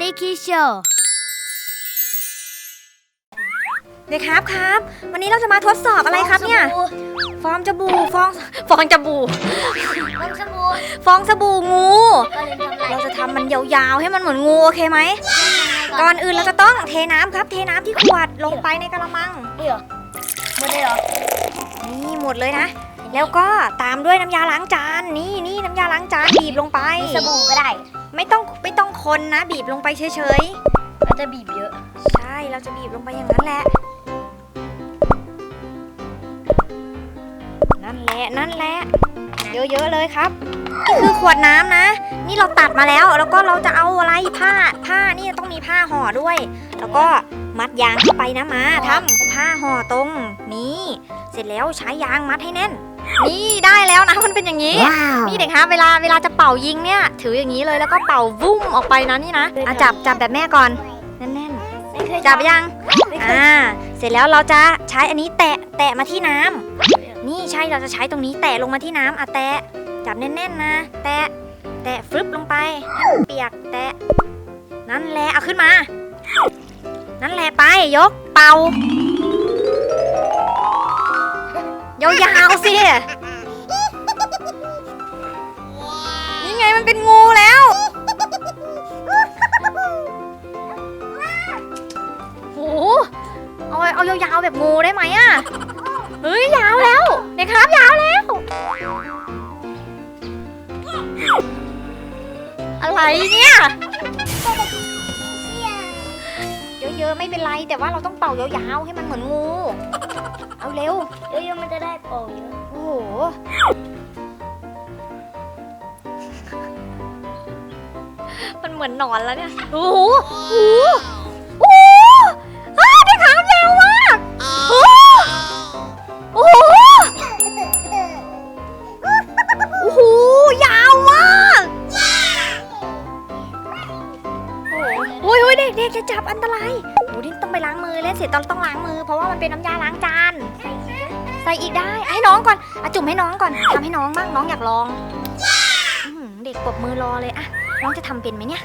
นิคิโชเด็กครับครับ วันนี้เราจะมาทดสอบอะไรครับเนี่ย ฟองสบู่ฟองฟองสบู่ฟองสบู่ฟองสบู่งูก็เลยทำอะไรเราจะทำมันยาวๆ ให้มันเหมือนงูโอเคไหม ก่อนอื่นเราจะต้องเทน้ำครับ เทน้ำที่ขวดลงไปในกระมังเดี๋ยวหมดเลยเหรอนี่หมดเลยนะ แล้วก็ตามด้วยน้ำยาล้างจาน นี่นี่น้ำยาล้างจานบีบลงไป มีสบู่ก็ได้ ไม่ต้องไม่ต้องคนนะ บีบลงไปเฉยเราจะบีบเยอะๆใช่เราจะบีบลงไปอย่างนั้นแหละ นั่นแหละนั่นแหละ เยอะๆเลยครับนี่คือขวดน้ำนะ นี่เราตัดมาแล้ว แล้วก็เราจะเอาอะไรผ้าผ้านี่ต้องมีผ้าห่อด้วย แล้วก็มัดยางเข้าไปนะมาทำผ้าห่อตรงนี้ เสร็จแล้วใช้ยางมัดให้แน่น นี่ได้แล้วนะมันเป็นอย่างนี้ว้าวนี่เด็กคะเวลาเวลาจะเป่ายิงเนี่ย ถืออย่างนี้เลยแล้วก็เป่าวุ้มออกไปนะนี่นะอะจับจับแบบแม่ก่อนแน่นไม่เคยๆจับยังไม่เคยอ่าเสร็จแล้วเราจะใช้อันนี้แตะแตะมาที่น้ำนี่ใช่เราจะใช้ตรงนี้แตะลงมาที่น้ำอะแตะจับแน่นๆนะ แตะแตะฟึบลงไปให้มันเปียกแตะนั่นแหละเอาขึ้นมา นั่นแหละไปยกเป่า สินี่ไงมันเป็นงูแล้ว โห เอาเอายาวๆแบบงูได้ไหมอะเฮ้ยยาวแล้วเด็กครับยาวแล้ว อะไรเนี่ย เยอะๆไม่เป็นไร แต่ว่าเราต้องเป่ายาวๆให้มันเหมือนงู เอาเร็ว เยอะๆมันจะได้โปร่เยอะโอ้โห มันเหมือนหนอนแล้วเนี่ย โอ้โหโอ้โหโอ้โหอ้าวได้ขายาวมากโอ้โหโอ้โหโอ้โห ยาวมากโอ้โหเฮ้ยเด็กเด็กๆจะจับอันตราย เสร็จตอนต้องล้างมือ เพราะว่ามันเป็นน้ำยาล้างจานใส่อีกได้ให้น้องก่อนอะจุ่มให้น้องก่อนทำให้น้องบ้างน้องอยากลองอื้อหือเด็กปรบมือรอเลยอะน้องจะทำเป็นไหมเนี่ย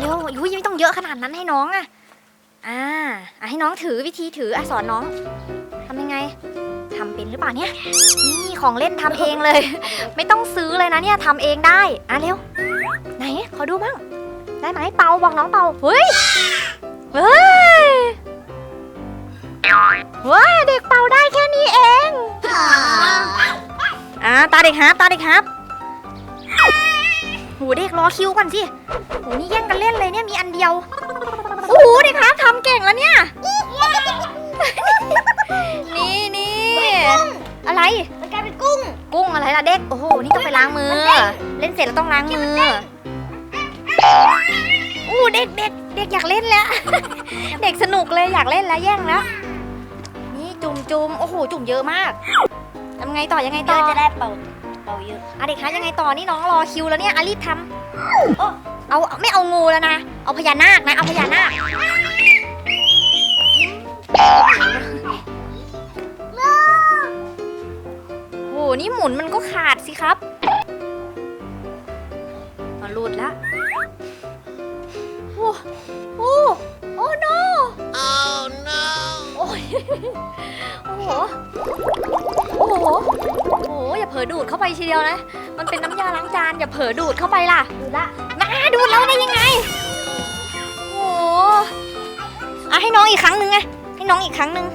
เร็วยุ้ยไม่ต้องเยอะขนาดนั้นให้น้องอะอ่าให้น้องถือวิธีถืออะสอนน้องทำยังไงทำเป็นหรือเปล่าเนี่ยนี่ของเล่นทำเองเลย ไม่ต้องซื้อเลยนะเนี่ยทำเองได้อะเร็วไหนขอดูบ้างได้ไหมเป่าบอกน้องเป่าเฮ้ยเฮ้ย ว้าเด็กเป่าได้แค่นี้เองอ่าตาเด็กครับตาเด็กครับโหเด็กรอคิวก่อนสิโหนี่แย่งกันเล่นเลยเนี่ยมีอันเดียวโอ้โหเด็กครับทำเก่งแล้วเนี่ย นี่นี่อะไรมันกลายเป็นกุ้ง กุ้งอะไรล่ะเด็กโอ้โหนี่ต้องไปล้างมือ เล่นเสร็จแล้วต้องล้างมืออู้เด็กเด็กเด็กอยากเล่นแล้ว เด็กสนุกเลยอยากเล่นแล้วแย่งแล้วนี่ จุ่มจุ่มโอ้โห จุ่มเยอะมากทำไงต่อยังไงเยต่ออะจะได้เป่าเป่าเยอะอะเด็กคะยังไงต่อนี่น้องรอคิวแล้วเนี่ยอะรีบทำโอ้เอาไม่เอางูแล้วนะ เอาพญานาคนะ เอาพญานาคโอ้โหนี่หมุนมันก็ขาดสิครับมันหลุดแล้วโอ้โอ้โอ้ no Oh no! โอ้ยโอ้โห โอ้โห โอ้โห อย่าเผลอดูดเข้าไปทีเดียวนะ มันเป็นน้ำยาล้างจาน อย่าเผลอดูดเข้าไปล่ะ ดูละมาดูดแล้วได้ยังไง โอ้โหอะให้น้องอีกครั้งหนึ่งไง ให้น้องอีกครั้งหนึ่ง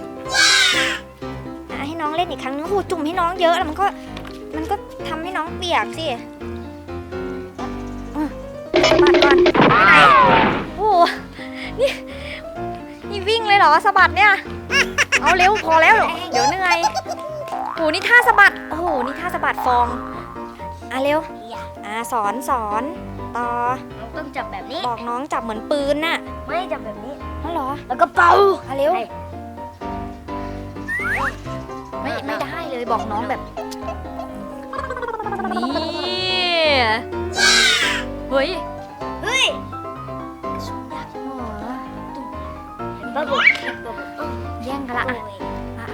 อะให้น้องเล่นอีกครั้งหนึงโอ้โหจุ่มให้น้องเยอะแล้วมันก็ มันก็ทำให้น้องเปียกสิ วิ่งเลยเหรอสะบัดเนี่ย เอาเร็วพอแล้ว เดี๋ยวเหนื่อยโอ้โหนี่ท่าสะบัดโอ้โหนี่ท่าสะบัดฟองอะเร็วอะสอนสอนต่อน้องต้องจับแบบนี้ บอกน้องจับเหมือนปืนน่ะ ไม่จับแบบนี้นั่นเหรอ แล้วก็เป่าอะเร็วให้ไม่ไม่ได้เลยบอกน้องแบบ นี่ เฮ้ย บ้าบุแย่งกันละโอ้อะยอะ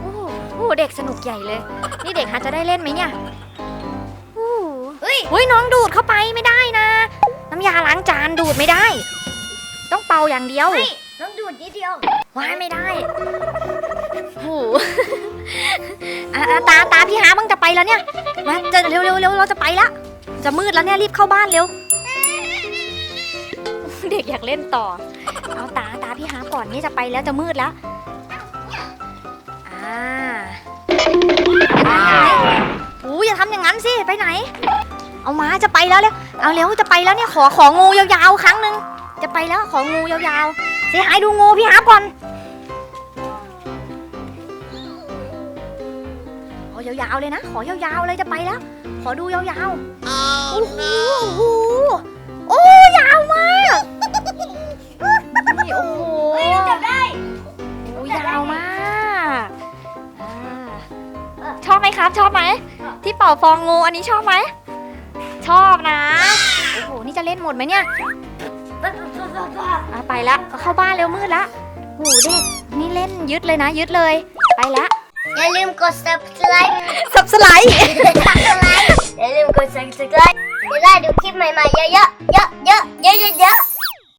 โอ้โหโอ้โหเด็กสนุกใหญ่เลย นี่เด็กฮะจะได้เล่นไหมเนี่ยโอ้โหเฮ้ยเฮ้ยน้องดูดเข้าไปไม่ได้นะ น้ำยาำยาล้างจานดูดไม่ได้ ต้องเป่าอย่างเดียวไม่ต้องดูดนิดเดียวว้ายไม่ได้โหอะอะตาตาพี่หามึงจะไปแล้วเนี่ยมาจะเร็วเร็วเร็วเราจะไปแล้วจะมืดแล้วเนี่ยรีบเข้าบ้านเร็ว เด็กอยากเล่นต่อ เอาตาตาพี่หาก่อนนี่จะไปแล้วจะมืดแล้ว อ่าอู้อย่าทำอย่างนั้นสิ ไปไหน เอามาจะไปแล้วเร็วเอาเร็วจะไปแล้วเนี่ยขอของูยาวๆครั้งหนึ่งจะไปแล้วของูยาวๆเสียหายดูงูพี่หาก่อนขอยาวๆเลยนะ ขอยาวๆเลยจะไปแล้ว ขอดูยาวๆ โอ้โห โอ้ โอ้โหเฮ้ยจับได้โอ้ยาวมากอ่าชอบไหมครับ ชอบไหม ที่เป่าฟองงูอันนี้ชอบไหม ชอบนะ โอ้โห นี่จะเล่นหมดไหมเนี่ยอะไปละ เข้าบ้านเร็วมืดละโหเด็ก นี่เล่นยึดเลยนะ ยึดเลย ไปละ อย่าลืมกด subscribe สับสไลด์ อย่าลืมกด subscribe จะได้ดูคลิปใหม่ๆเยอะๆเยอะๆเยอะๆเยอะๆ